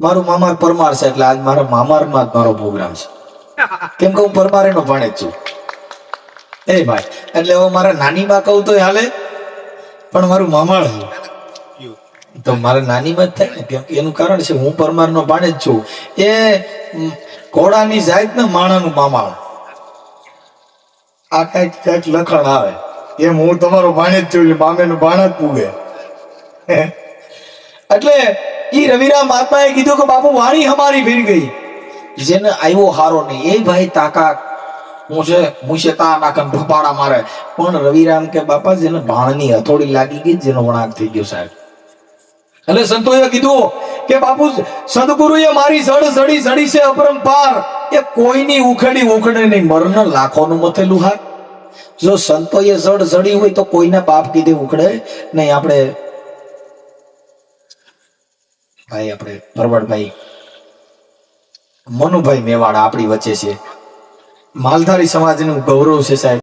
મારું મામા પરમાર છે એટલે આજ મારા મામારમાં જ મારો પ્રોગ્રામ છે. કેમ કે હું પરમારેનો ભાણેજ છું. એ ભાઈ, એટલે હવે મારા નાની બા કહું તો હાલે, પણ મારું મામાળ છે. તો મારા નાની માં જ થાય ને, કેમ એનું કારણ છે હું પરમારનો જ છું. એ ઘોડાની જાત ને માણાનું મામાળ આ કંઈક કંઈક લખણ આવે. એમ હું તમારો જ છું એટલે મામેનું ભાણ જ પૂગે એટલે ઈ રવિરામ મહાત્માએ કીધું કે, બાપુ, વાણી અમારી ભીડ ગઈ. જેને આવ્યો હારો નહીં. એ ભાઈ તાકા હું છે હું છે તા નાખન ઢોપાડા મારે. પણ રવિરામ કે, બાપા, જેને ભાણની હથોડી લાગી ગઈ, જેનો વણાક થઈ ગયો સાહેબ. એટલે સંતોએ કીધું કે, બાપુ, સદગુરુએ મારી સડ જડી જડી છે અપરંપાર એ કોઈની ઉખેડી ઉખડે નહીં. મરણ લાખોનું મથેલું હાથ. જો સંતોએ જડ જડી હોય તો કોઈના પાપ કીધે ઉખડે નહીં. આપણે ભાઈ આપણે ભરવાડભાઈ મનુભાઈ મેવાડા આપણી વચ્ચે છે. માલધારી સમાજનું ગૌરવ છે સાહેબ.